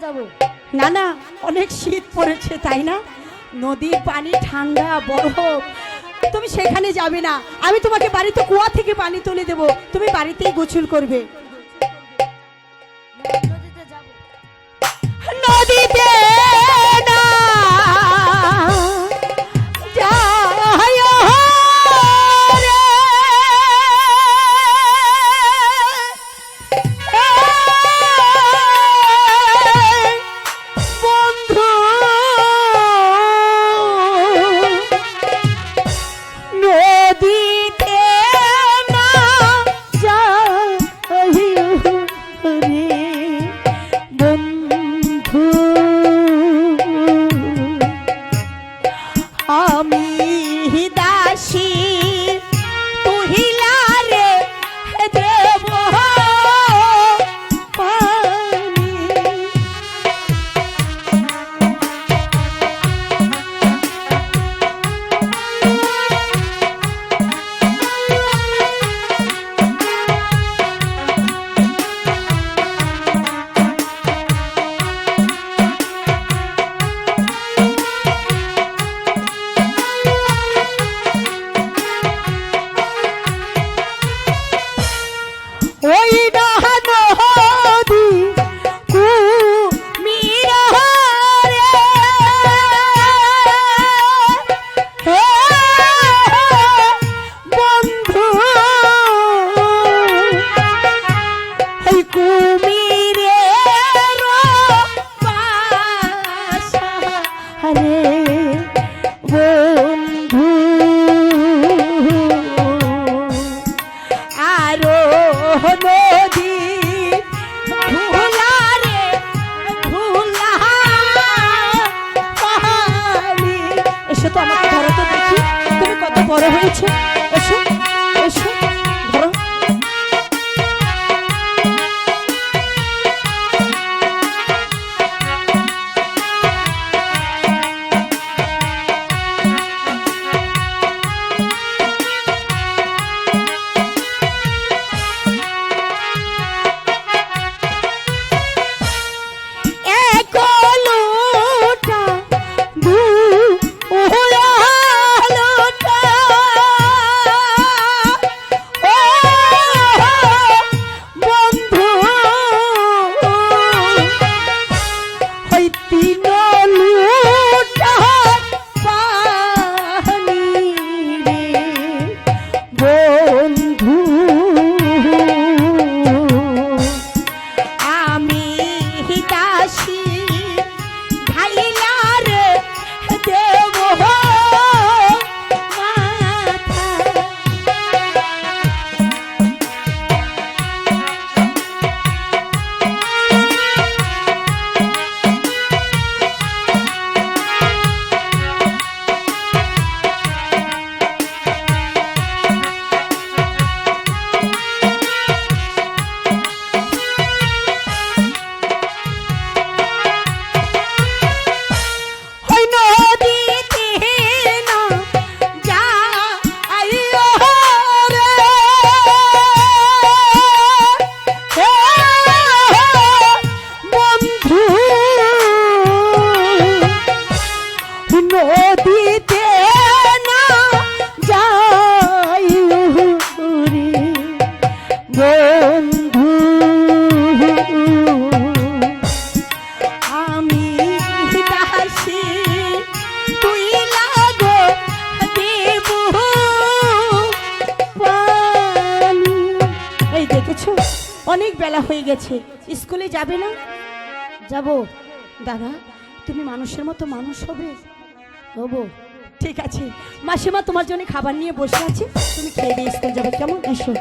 যাব। না না অনেক শীত পড়েছে, তাই না? নদীর পানি ঠান্ডা, বরফ। তুমি সেখানে যাবে না। আমি তোমাকে বাড়িতে কুয়া থেকে পানি তুলে দেব। তুমি বাড়িতেই গোসল করবে। হয়েছে? এসো এসো। বন্ধু আমি দাসী, তুই অনেক বেলা হয়ে গেছে, স্কুলে যাবে না? যাব। দাদা, তুমি মানুষের মতো মানুষ হবে। হব ঠিক আছে। মাসিমা তোমার জন্য খাবার নিয়ে বসে আছি। তুমি খেয়ে দিয়ে স্কুল যাবে, কেমন? এসো।